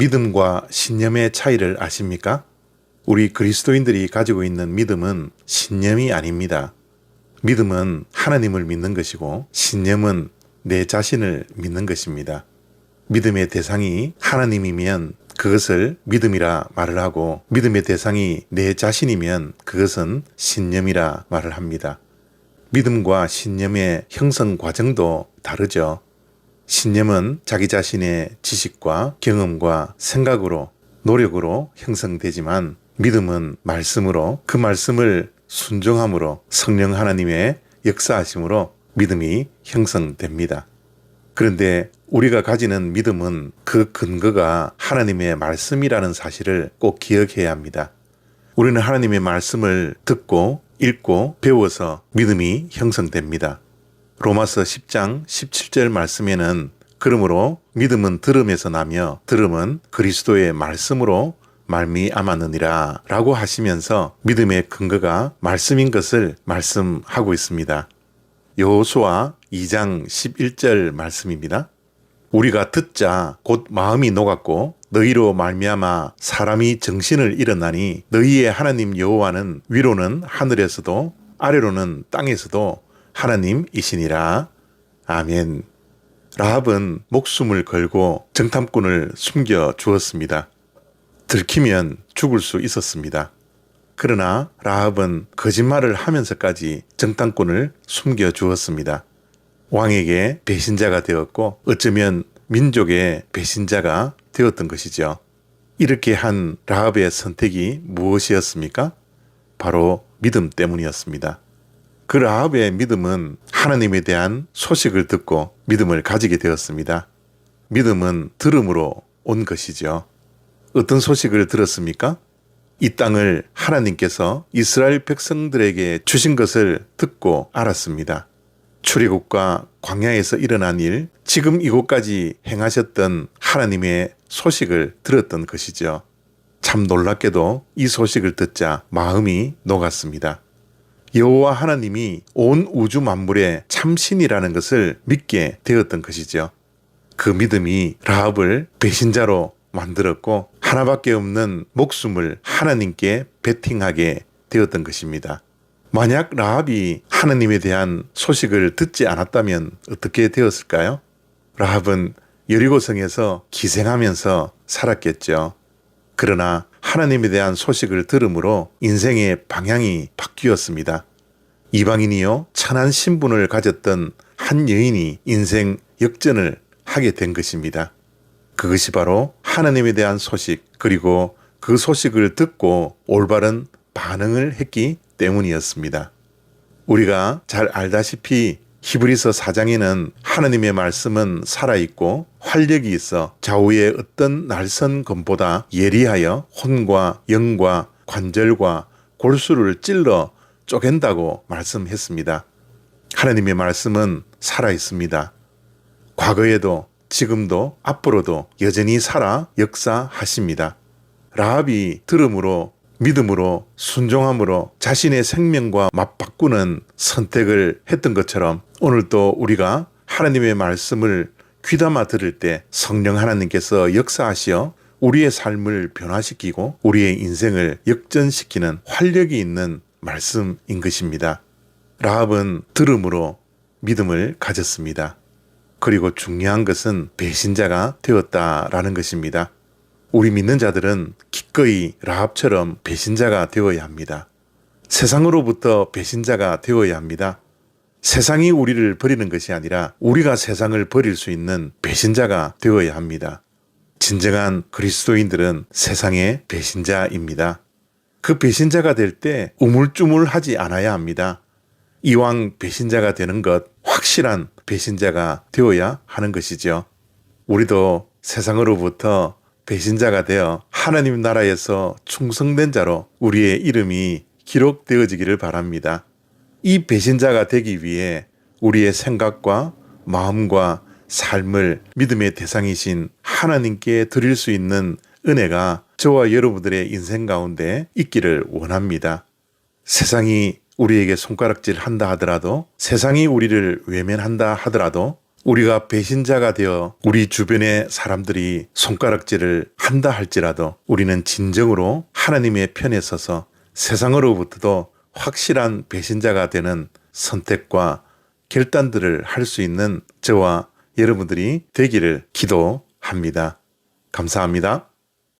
믿음과 신념의 차이를 아십니까? 우리 그리스도인들이 가지고 있는 믿음은 신념이 아닙니다. 믿음은 하나님을 믿는 것이고 신념은 내 자신을 믿는 것입니다. 믿음의 대상이 하나님이면 그것을 믿음이라 말을 하고 믿음의 대상이 내 자신이면 그것은 신념이라 말을 합니다. 믿음과 신념의 형성 과정도 다르죠. 신념은 자기 자신의 지식과 경험과 생각으로 노력으로 형성되지만 믿음은 말씀으로 그 말씀을 순종함으로 성령 하나님의 역사하심으로 믿음이 형성됩니다. 그런데 우리가 가지는 믿음은 그 근거가 하나님의 말씀이라는 사실을 꼭 기억해야 합니다. 우리는 하나님의 말씀을 듣고 읽고 배워서 믿음이 형성됩니다. 로마서 10장 17절 말씀에는 그러므로 믿음은 들음에서 나며 들음은 그리스도의 말씀으로 말미암았느니라 라고 하시면서 믿음의 근거가 말씀인 것을 말씀하고 있습니다. 여호수아 2장 11절 말씀입니다. 우리가 듣자 곧 마음이 녹았고 너희로 말미암아 사람이 정신을 잃었나니 너희의 하나님 여호와는 위로는 하늘에서도 아래로는 땅에서도 하나님이시니라. 아멘. 라합은 목숨을 걸고 정탐꾼을 숨겨 주었습니다. 들키면 죽을 수 있었습니다. 그러나 라합은 거짓말을 하면서까지 정탐꾼을 숨겨 주었습니다. 왕에게 배신자가 되었고 어쩌면 민족의 배신자가 되었던 것이죠. 이렇게 한 라합의 선택이 무엇이었습니까? 바로 믿음 때문이었습니다. 그 라합의 믿음은 하나님에 대한 소식을 듣고 믿음을 가지게 되었습니다. 믿음은 들음으로 온 것이죠. 어떤 소식을 들었습니까? 이 땅을 하나님께서 이스라엘 백성들에게 주신 것을 듣고 알았습니다. 출애굽과 광야에서 일어난 일, 지금 이곳까지 행하셨던 하나님의 소식을 들었던 것이죠. 참 놀랍게도 이 소식을 듣자 마음이 녹았습니다. 여호와 하나님이 온 우주 만물의 참신이라는 것을 믿게 되었던 것이죠. 그 믿음이 라합을 배신자로 만들었고 하나밖에 없는 목숨을 하나님께 베팅하게 되었던 것입니다. 만약 라합이 하나님에 대한 소식을 듣지 않았다면 어떻게 되었을까요? 라합은 여리고성에서 기생하면서 살았겠죠. 그러나 하나님에 대한 소식을 들음으로 인생의 방향이 바뀌었습니다. 이방인이요 천한 신분을 가졌던 한 여인이 인생 역전을 하게 된 것입니다. 그것이 바로 하나님에 대한 소식 그리고 그 소식을 듣고 올바른 반응을 했기 때문이었습니다. 우리가 잘 알다시피 히브리서 4장에는 하나님의 말씀은 살아있고 활력이 있어 좌우의 어떤 날선 검보다 예리하여 혼과 영과 관절과 골수를 찔러 쪼갠다고 말씀했습니다. 하나님의 말씀은 살아있습니다. 과거에도 지금도 앞으로도 여전히 살아 역사하십니다. 라합이 들음으로 믿음으로 순종함으로 자신의 생명과 맞바꾸는 선택을 했던 것처럼 오늘도 우리가 하나님의 말씀을 귀담아 들을 때 성령 하나님께서 역사하시어 우리의 삶을 변화시키고 우리의 인생을 역전시키는 활력이 있는 말씀인 것입니다. 라합은 들음으로 믿음을 가졌습니다. 그리고 중요한 것은 배신자가 되었다라는 것입니다. 우리 믿는 자들은 기꺼이 라합처럼 배신자가 되어야 합니다. 세상으로부터 배신자가 되어야 합니다. 세상이 우리를 버리는 것이 아니라 우리가 세상을 버릴 수 있는 배신자가 되어야 합니다. 진정한 그리스도인들은 세상의 배신자입니다. 그 배신자가 될 때 우물쭈물하지 않아야 합니다. 이왕 배신자가 되는 것 확실한 배신자가 되어야 하는 것이죠. 우리도 세상으로부터 배신자가 되어 하나님 나라에서 충성된 자로 우리의 이름이 기록되어지기를 바랍니다. 이 배신자가 되기 위해 우리의 생각과 마음과 삶을 믿음의 대상이신 하나님께 드릴 수 있는 은혜가 저와 여러분들의 인생 가운데 있기를 원합니다. 세상이 우리에게 손가락질 한다 하더라도 세상이 우리를 외면한다 하더라도 우리가 배신자가 되어 우리 주변의 사람들이 손가락질을 한다 할지라도 우리는 진정으로 하나님의 편에 서서 세상으로부터도 확실한 배신자가 되는 선택과 결단들을 할 수 있는 저와 여러분들이 되기를 기도합니다. 감사합니다.